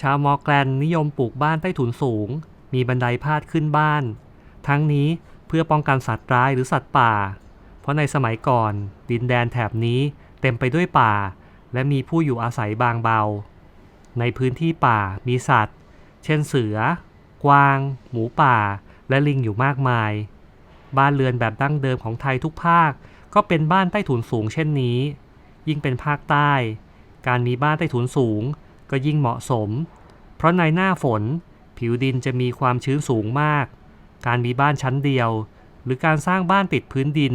ชาวมอร์แกลนนิยมปลูกบ้านใต้ถุนสูง มีบันไดพาดขึ้นบ้าน ทั้งนี้เพื่อป้องกันสัตว์ร้ายหรือสัตว์ป่า เพราะในสมัยก่อน ดินแดนแถบนี้เต็มไปด้วยป่า และมีผู้อยู่อาศัยบางเบา ในพื้นที่ป่ามีสัตว์ เช่นเสือ กวาง หมูป่า และลิงอยู่มากมาย บ้านเรือนแบบดั้งเดิมของไทยทุกภาค ก็เป็นบ้านใต้ถุนสูงเช่นนี้ ยิ่งเป็นภาคใต้ การมีบ้านใต้ถุนสูง ก็ยิ่งเหมาะสม เพราะในหน้าฝนผิวดินจะมีความชื้นสูงมาก การมีบ้านชั้นเดียว หรือการสร้างบ้านติดพื้นดิน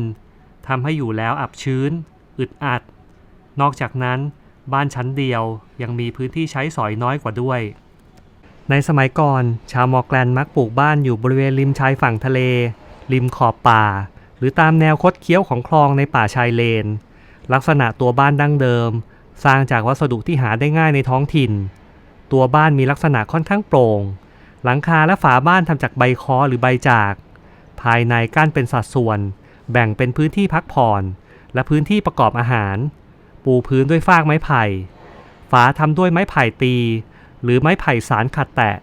ทำให้อยู่แล้วอับชื้น อึดอัด นอกจากนั้น บ้านชั้นเดียวยังมีพื้นที่ใช้สอยน้อยกว่าด้วย ในสมัยก่อน ชาวมอร์แกลนมักปลูกบ้านอยู่บริเวณริมชายฝั่งทะเล ริมขอบป่า หรือตามแนวคดเคี้ยวของคลองในป่าชายเลน ลักษณะตัวบ้านดั้งเดิม สร้างจากวัสดุที่หาได้ง่ายในท้องถิ่น ตัวบ้านมีลักษณะค่อนข้างโปร่ง หลังคาและฝาบ้านทำจากใบคอหรือใบจาก ภายในกั้นเป็นสัดส่วน แบ่งเป็นพื้นที่พักผ่อน และพื้นที่ประกอบอาหาร ปูพื้นด้วยฟากไม้ไผ่ ฝาทำด้วยไม้ไผ่ตี หรือไม้ไผ่สารขัดแตะ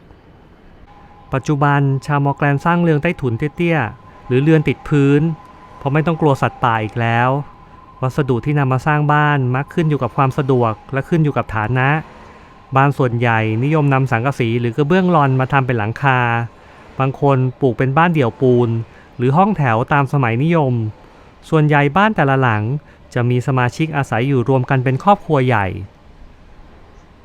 ปัจจุบันชาวมอแกลนสร้างเรือนใต้ถุนเตี้ยๆหรือเรือนติดพื้น เพราะไม่ต้องกลัวสัตว์ป่าอีกแล้ว วัสดุที่นำมาสร้างบ้านมักขึ้นอยู่กับความสะดวกและขึ้นอยู่กับฐานะ บ้านส่วนใหญ่นิยมนำสังกะสีหรือกระเบื้องลอนมาทำเป็นหลังคา บางคนปลูกเป็นบ้านเดี่ยวปูน หรือห้องแถวตามสมัยนิยม ส่วนใหญ่บ้านแต่ละหลังจะมีสมาชิกอาศัยอยู่รวมกันเป็นครอบครัวใหญ่